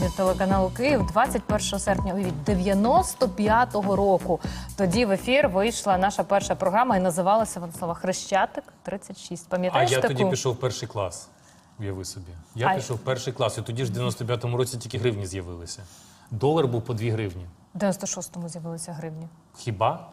від телеканалу Київ 21 серпня уявіть, 95-го року. Тоді в ефір вийшла наша перша програма і називалася вона слова Хрещатик 36. А я таку? тоді пішов в перший клас. Уяви собі. Я А- пішов в перший клас, і тоді ж в 95-му році тільки гривні з'явилися. Долар був по 2 гривні. В 96-му з'явилися гривні. Хіба?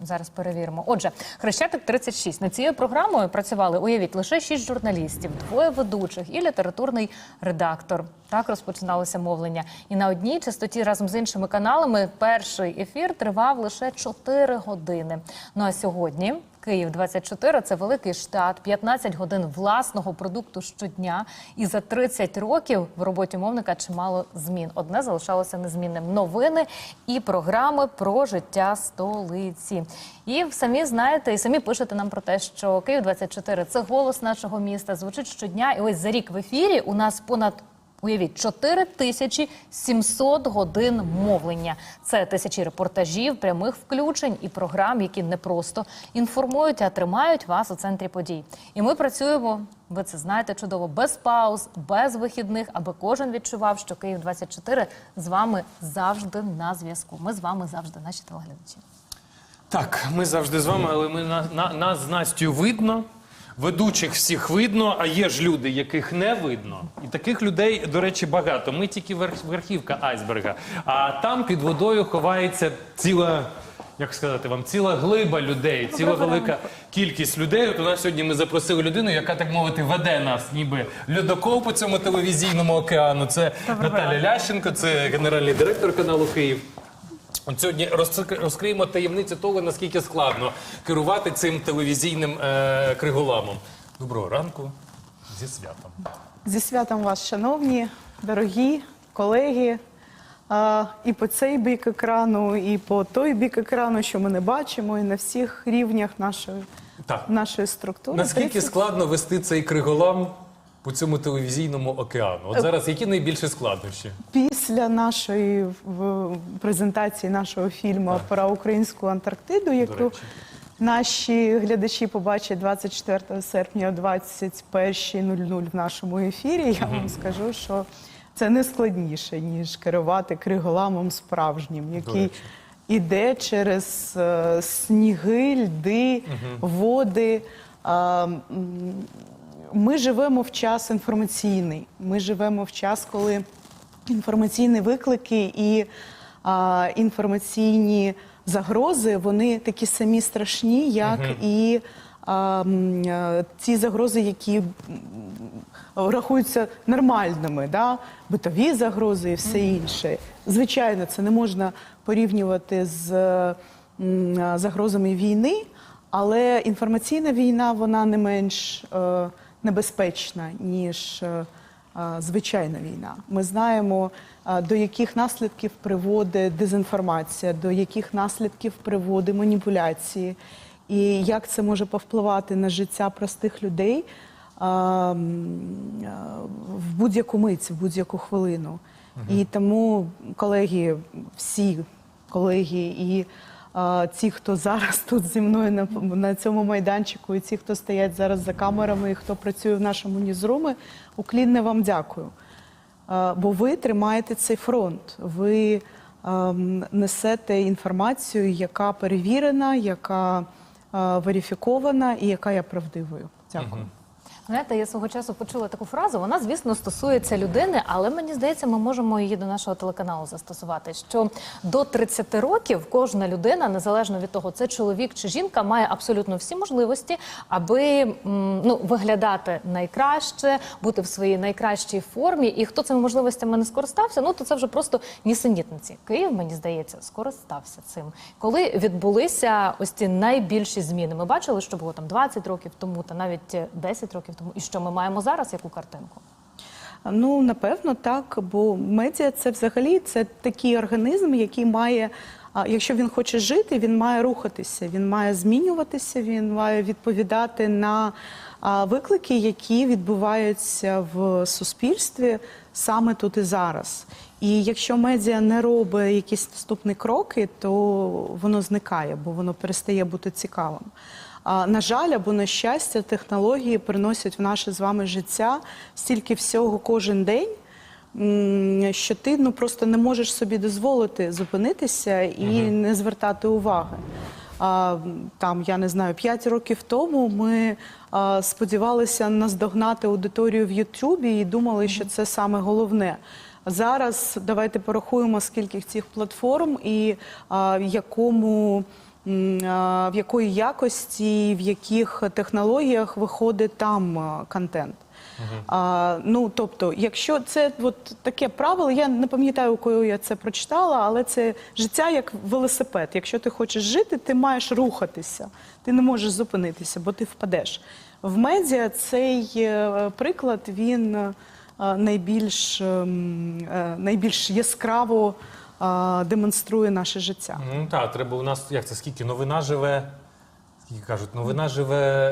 Зараз перевіримо. Отже, Хрещатик 36. Над цією програмою працювали, уявіть, лише шість журналістів, двоє ведучих і літературний редактор. Так розпочиналося мовлення. І на одній частоті разом з іншими каналами перший ефір тривав лише 4 години. Ну а сьогодні Київ 24 – це великий штат, 15 годин власного продукту щодня. І за 30 років в роботі мовника чимало змін. Одне залишалося незмінним: новини і програми про життя столиці. І самі знаєте, і самі пишете нам про те, що Київ 24 – це голос нашого міста. Звучить щодня. І ось за рік в ефірі у нас понад Уявіть, 4700 годин мовлення. Це тисячі репортажів, прямих включень і програм, які не просто інформують, а тримають вас у центрі подій. І ми працюємо, ви це знаєте чудово, без пауз, без вихідних, аби кожен відчував, що Київ 24 з вами завжди на зв'язку. Ми з вами завжди, наші телеглядачі. Так, ми завжди з вами, але ми на, на, нас з Настю видно. Ведучих всіх видно, а є ж люди, яких не видно. І таких людей, до речі, багато. Ми тільки верх, верхівка айсберга. А там під водою ховається ціла, як сказати вам, ціла глиба людей, ціла велика кількість людей. От у нас сьогодні ми запросили людину, яка, так мовити, веде нас, ніби льодокол по цьому телевізійному океану. Це Наталя Лященко, це генеральний директор каналу Київ. От сьогодні розкриємо таємницю того, наскільки складно керувати цим телевізійним е, криголамом. Доброго ранку зі святом. Зі святом вас, шановні, дорогі колеги. А, і по цей бік екрану, і по той бік екрану, що ми не бачимо, і на всіх рівнях нашої, нашої структури. Наскільки 30 складно вести цей криголам по цьому телевізійному океану? От зараз які найбільші складнощі? Після нашої в, презентації нашого фільму про українську Антарктиду, яку наші глядачі побачать 24 серпня о 21.00 в нашому ефірі, я вам скажу, що це не складніше, ніж керувати криголамом справжнім, який іде через е, сніги, льди, води. А, м, ми живемо в час інформаційний. Ми живемо в час, коли інформаційні виклики і а, інформаційні загрози вони такі самі страшні, як і а, е, загрози, які рахуються нормальними, да? битові загрози і все інше. Звичайно, це не можна порівнювати з м, загрозами війни, але інформаційна війна вона не менш е, небезпечна, ніж е, е, звичайна війна. Ми знаємо, е, до яких наслідків приводить дезінформація, до яких наслідків приводить маніпуляції, і як це може повпливати на життя простих людей в будь-яку мить, в будь-яку хвилину. І тому, колеги, всі колеги і ті, хто зараз тут зі мною на, на цьому майданчику, і ті, хто стоять зараз за камерами, і хто працює в нашому ньюзрумі, уклінне вам дякую. Бо ви тримаєте цей фронт. Ви ем, несете інформацію, яка перевірена, яка е, верифікована і яка є правдивою. Дякую. Знаєте, я свого часу почула таку фразу. Вона, звісно, стосується людини, але мені здається, ми можемо її до нашого телеканалу застосувати. Що до 30 років кожна людина, незалежно від того, це чоловік чи жінка, має абсолютно всі можливості, аби ну, виглядати найкраще, бути в своїй найкращій формі. І хто цими можливостями не скористався, ну то це вже просто нісенітниці. Київ, мені здається, скористався цим. Коли відбулися ось ці найбільші зміни, ми бачили, що було там 20 років тому, та навіть е, 10 років тому. І що ми маємо зараз, яку картинку? Ну, напевно, так, бо медіа це взагалі це такий організм, який має, якщо він хоче жити, він має рухатися, він має змінюватися, він має відповідати на виклики, які відбуваються в суспільстві саме тут і зараз. І якщо медіа не робить якісь наступні кроки, то воно зникає, бо воно перестає бути цікавим. На жаль, або на щастя, технології приносять в наше з вами життя стільки всього кожен день. що ти ну просто не можеш собі дозволити зупинитися і не звертати уваги. А, там, я не знаю, 5 років тому ми а, сподівалися наздогнати аудиторію в Ютубі і думали, що це саме головне. Зараз давайте порахуємо, скільки цих платформ і а, якому. В якої якості, в яких технологіях виходить там контент. А, ну, тобто, якщо це от таке правило, я не пам'ятаю, у кого я це прочитала, але це життя як велосипед. Якщо ти хочеш жити, ти маєш рухатися. Ти не можеш зупинитися, бо ти впадеш. В медіа цей е, приклад він е, найбільш, ем, е, найбільш яскраво демонструє наше життя. Ну так, треба у нас, як це, скільки новина живе. Скільки кажуть, новина живе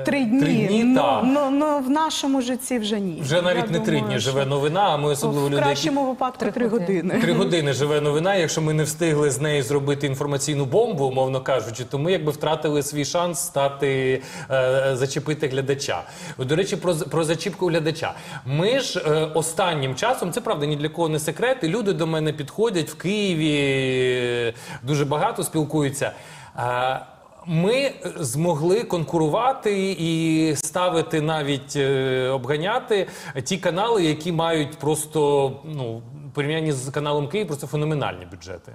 е, Три дні. Три дні ну, та. ну, ну, в нашому житті вже ні. Вже навіть Я не три дні що живе новина, а ми особливо В люди, які кращому випадку Три три години. години. Три години живе новина. Якщо ми не встигли з неї зробити інформаційну бомбу, умовно кажучи, то ми якби втратили свій шанс стати е, зачепити глядача. До речі, про, з- про зачіпку глядача. Ми ж е, останнім часом, це правда ні для кого не секрет. І люди до мене підходять в Києві, дуже багато спілкуються. Е, ми змогли конкурувати і ставити навіть е, обганяти ті канали, які мають просто ну порівнянні з каналом Київ, просто феноменальні бюджети.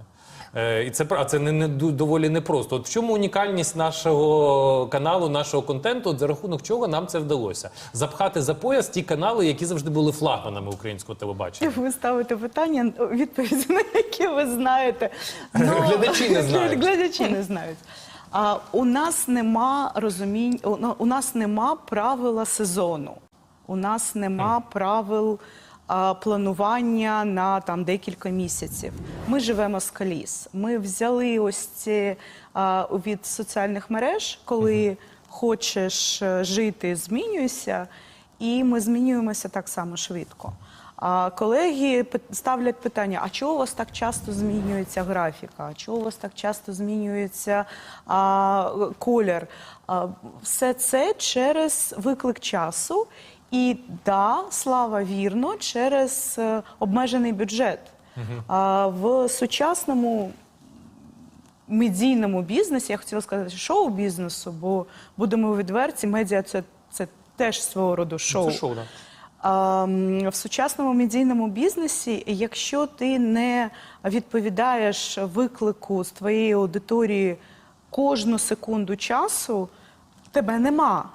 Е, і це а це не, не доволі непросто. От в чому унікальність нашого каналу, нашого контенту, от за рахунок чого нам це вдалося? Запхати за пояс ті канали, які завжди були флагманами українського телебачення. Ви ставите питання, відповіді на які ви знаєте. Глядачі не знають. Глядачі не знають. А у нас нема розумінь, у, нас нема правила сезону. У нас нема правил а, планування на там декілька місяців. Ми живемо з коліс. Ми взяли ось ці а, від соціальних мереж, коли хочеш е, жити, змінюйся, і ми змінюємося так само швидко. А колеги ставлять питання: а чого у вас так часто змінюється графіка? А чого у вас так часто змінюється а, колір? А, все це через виклик часу. І да, слава вірно, через е, обмежений бюджет. А, в сучасному медійному бізнесі, я хотіла сказати шоу-бізнесу, бо будемо відверті, медіа це, це теж свого роду шоу. Це шоу, да. В сучасному медійному бізнесі, якщо ти не відповідаєш виклику з твоєї аудиторії кожну секунду часу, тебе нема.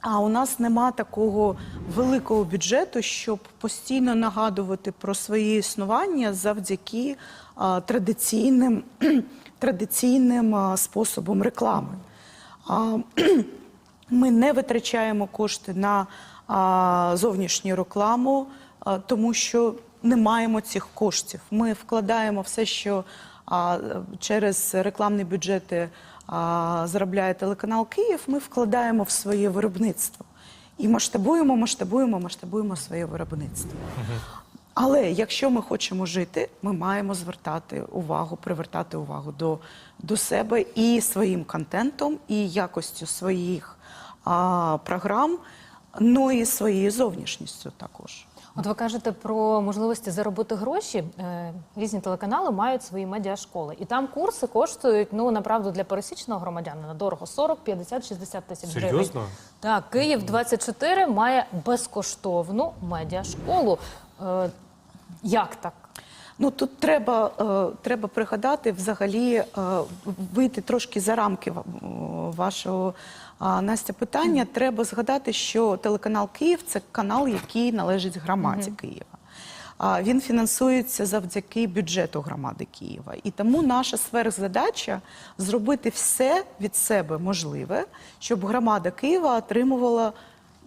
А у нас нема такого великого бюджету, щоб постійно нагадувати про своє існування завдяки а, традиційним, традиційним а, способам реклами. А, ми не витрачаємо кошти на зовнішню рекламу, тому що не маємо цих коштів. Ми вкладаємо все, що через рекламні бюджети заробляє телеканал Київ. Ми вкладаємо в своє виробництво і масштабуємо, масштабуємо, масштабуємо своє виробництво. Але якщо ми хочемо жити, ми маємо звертати увагу, привертати увагу до, до себе і своїм контентом, і якостю своїх а, програм, ну і своєю зовнішністю також. От ви кажете про можливості заробити гроші. Е, Різні телеканали мають свої медіашколи, і там курси коштують ну направду для пересічного громадянина дорого 40, 50, 60 тисяч гривень. Серйозно? Так, Київ 24 має безкоштовну медіашколу. Е, Як так? Ну тут треба, е, треба пригадати взагалі е, вийти трошки за рамки вашого Настя питання. Треба згадати, що телеканал Київ це канал, який належить громаді Києва. Він фінансується завдяки бюджету громади Києва. І тому наша сверхзадача зробити все від себе можливе, щоб громада Києва отримувала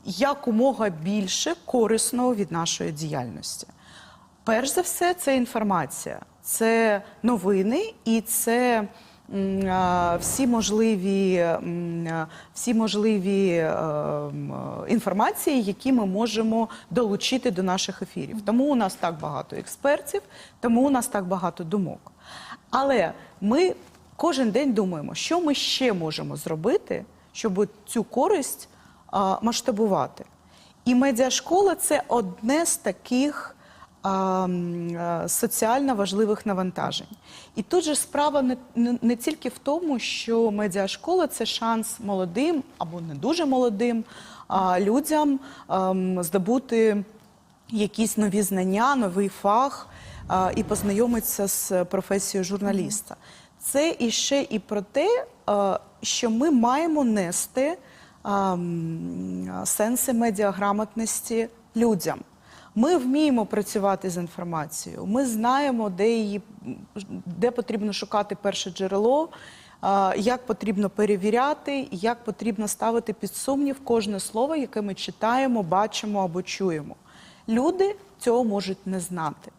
якомога більше корисного від нашої діяльності. Перш за все, це інформація, це новини і це всі можливі, всі можливі е, м, е, інформації, які ми можемо долучити до наших ефірів. Тому у нас так багато експертів, тому у нас так багато думок. Але ми кожен день думаємо, що ми ще можемо зробити, щоб цю користь масштабувати. І медіашкола це одне з таких соціально важливих навантажень. І тут же справа не, не, не тільки в тому, що медіашкола це шанс молодим або не дуже молодим а, людям ем, здобути якісь нові знання, новий фах а, і познайомитися з професією журналіста. Це іще і про те, а, що ми маємо нести а, сенси медіаграмотності людям. Ми вміємо працювати з інформацією. Ми знаємо, де її де потрібно шукати перше джерело, як потрібно перевіряти, як потрібно ставити під сумнів кожне слово, яке ми читаємо, бачимо або чуємо. Люди цього можуть не знати.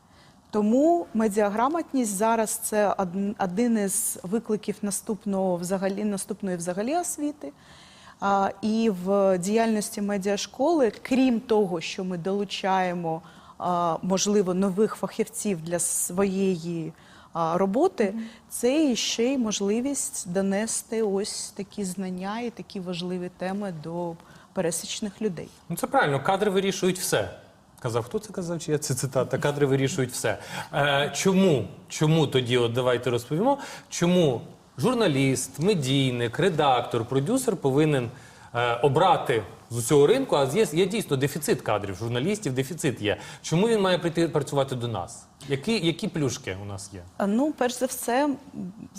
Тому медіаграмотність зараз це один із викликів наступного взагалі наступної взагалі освіти. І в діяльності медіашколи, крім того, що ми долучаємо можливо нових фахівців для своєї роботи, це і ще й можливість донести ось такі знання і такі важливі теми до пересічних людей. Ну це правильно, кадри вирішують все. Казав, хто це казав? Чи я це цитата? Кадри вирішують все. Е, чому? Чому тоді, от давайте розповімо, чому журналіст, медійник, редактор, продюсер повинен е, обрати з усього ринку, а є, є дійсно дефіцит кадрів, журналістів, дефіцит є. Чому він має прийти працювати до нас? Які, які плюшки у нас є? Ну, перш за все,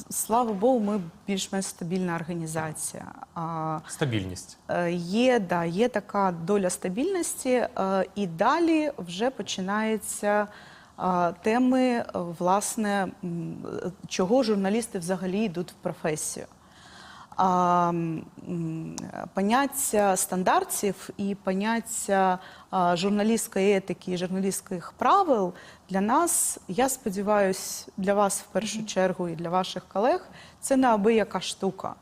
слава Богу, ми більш-менш стабільна організація. А, Стабільність. е, Є, да, є така доля стабільності, е, і далі вже починаються е, теми, власне, чого журналісти взагалі йдуть в професію. Поняття стандартів і поняття журналістської етики і журналістських правил для нас, я сподіваюся, для вас в першу чергу і для ваших колег, це неабияка штука.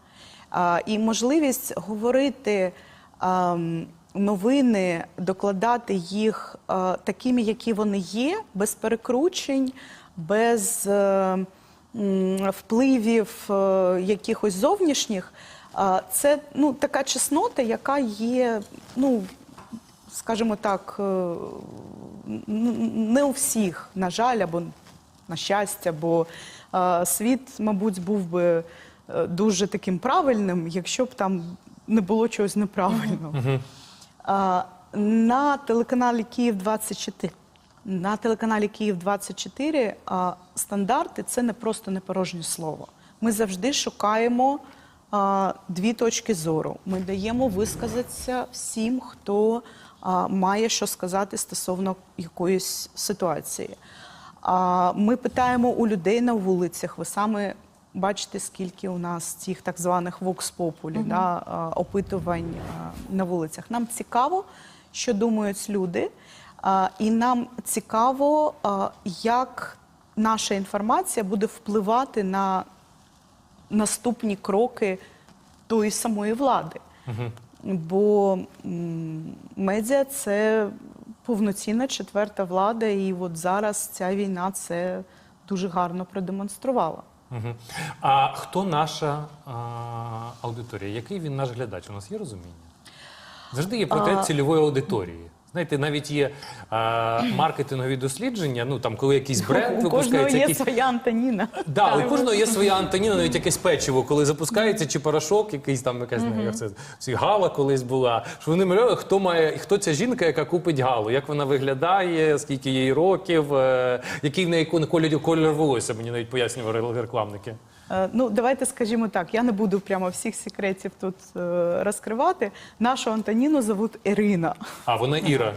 І можливість говорити новини, докладати їх а, такими, які вони є, без перекручень, без. е, впливів е, якихось зовнішніх, це ну, така чеснота, яка є, ну, скажімо так, е, не у всіх, на жаль, або на щастя, бо е, світ, мабуть, був би е, дуже таким правильним, якщо б там не було чогось неправильного. На телеканалі Київ 24 на телеканалі Київ 24 а, стандарти це не просто не порожнє слово. Ми завжди шукаємо дві точки зору. Ми даємо висказатися всім, хто має що сказати стосовно якоїсь ситуації. Ми питаємо у людей на вулицях. Ви саме бачите, скільки у нас цих так званих vox populi, да, опитувань на вулицях. Нам цікаво, що думають люди, і нам цікаво, як наша інформація буде впливати на наступні кроки тої самої влади. Бо медіа це повноцінна четверта влада, і от зараз ця війна це дуже гарно продемонструвала. А хто наша а, аудиторія? Який він наш глядач? У нас є розуміння? Завжди є проте цільової аудиторії. Знаєте, навіть є а, маркетингові дослідження. Ну там, коли якийсь бренд у кожного є якийсь своя Антоніна. Да, у кожного є своя Антоніна, навіть якесь печиво, коли запускається, чи порошок, якийсь там якась як це ці гала колись була. Що вони малювали, хто має, хто ця жінка, яка купить галу, як вона виглядає, скільки їй років, е, який в неї кольор волосся, мені навіть пояснювали рекламники. Е, Ну, давайте скажімо так, я не буду прямо всіх секретів тут е, розкривати. Нашу Антоніну зовут Ірина. А вона Іра.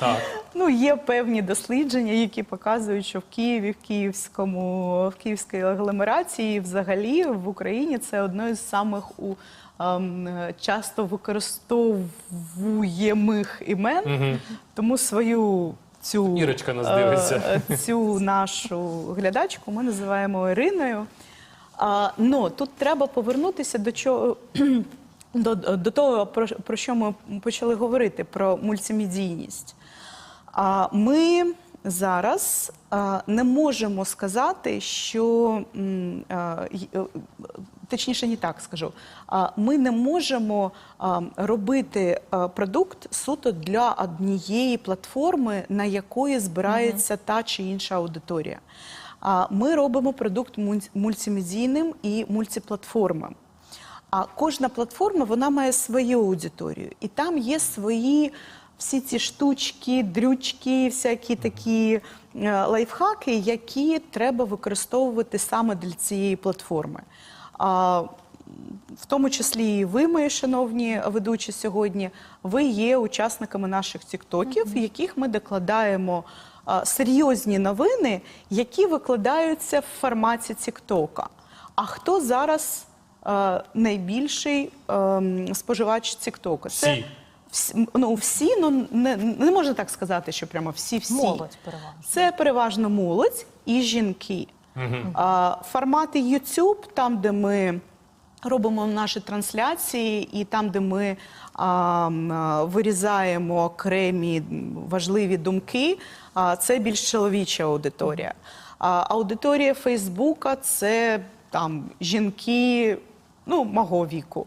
Так. Ну, є певні дослідження, які показують, що в Києві, в Київському, в Київській агломерації, взагалі в Україні це одне з самих у ем, часто використовуємих імен. Тому свою цю Ірочка нас дивиться. е, цю нашу глядачку ми називаємо Іриною. А, ну, тут треба повернутися до чого. До, до того, про, про що ми почали говорити, про мультимедійність. А ми зараз а, не можемо сказати, що а, е, точніше, не так скажу. А, Ми не можемо а, робити а, продукт суто для однієї платформи, на якої збирається та чи інша аудиторія. А Ми робимо продукт мульт- мультимедійним і мультиплатформим. А кожна платформа вона має свою аудиторію, і там є свої всі ці штучки, дрючки, всякі такі е, лайфхаки, які треба використовувати саме для цієї платформи. В тому числі і ви, мої шановні ведучі сьогодні, ви є учасниками наших тіктоків, в яких ми докладаємо серйозні новини, які викладаються в форматі тіктока. А хто зараз е, найбільший ем, споживач Тіктока? Всі. всі, ну, всі, ну не, не можна так сказати, що прямо всі-всі. Молодь переважно. Це переважно молодь і жінки. А, формати YouTube, там, де ми робимо наші трансляції, і там, де ми а, вирізаємо окремі важливі думки, а, це більш чоловіча аудиторія. А аудиторія Фейсбука це там жінки ну, мого віку.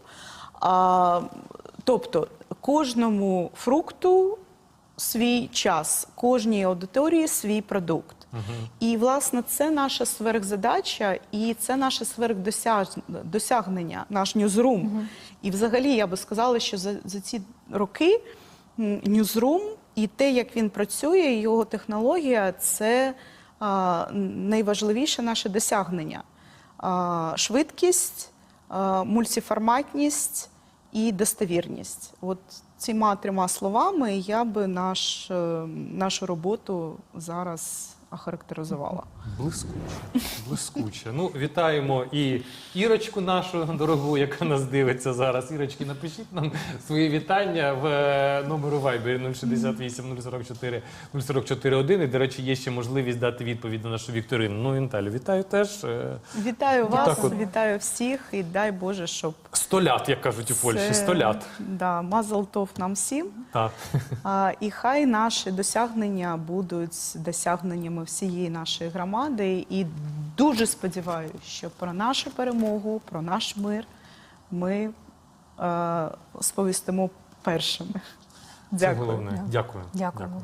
А, тобто кожному фрукту свій час, кожній аудиторії свій продукт. І, власне, це наша сверхзадача і це наше сверхдосягнення, наш ньюзрум. І взагалі я би сказала, що за, за ці роки ньюзрум і те, як він працює, його технологія це а, найважливіше наше досягнення. А, швидкість, а, мультиформатність і достовірність. От цими трьома словами я би наш, е, нашу роботу зараз охарактеризувала. Блискуче, блискуче. Ну, вітаємо і Ірочку нашу дорогу, яка нас дивиться зараз. Ірочки, напишіть нам свої вітання в е, номеру Viber 068 044 044 1. І, до речі, є ще можливість дати відповідь на нашу вікторину. Ну, і Наталю, вітаю теж. Е, Вітаю вас, от. вітаю всіх і дай Боже, щоб Сто лят, як кажуть у Польщі, це- сто. Да, мазалтов нам всім. Так. А, і хай наші досягнення будуть досягненнями всієї нашої громади. І дуже сподіваюся, що про нашу перемогу, про наш мир ми е, сповістимо першими. Це Дякую. головне. Дякую. Дякуємо.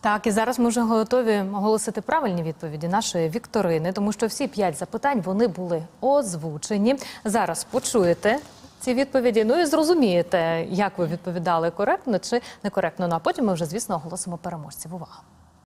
Так, і зараз ми вже готові оголосити правильні відповіді нашої вікторини, тому що всі п'ять запитань вони були озвучені. Зараз почуєте ці відповіді. Ну і зрозумієте, як ви відповідали коректно чи некоректно. Ну а потім ми вже, звісно, оголосимо переможців. Увага!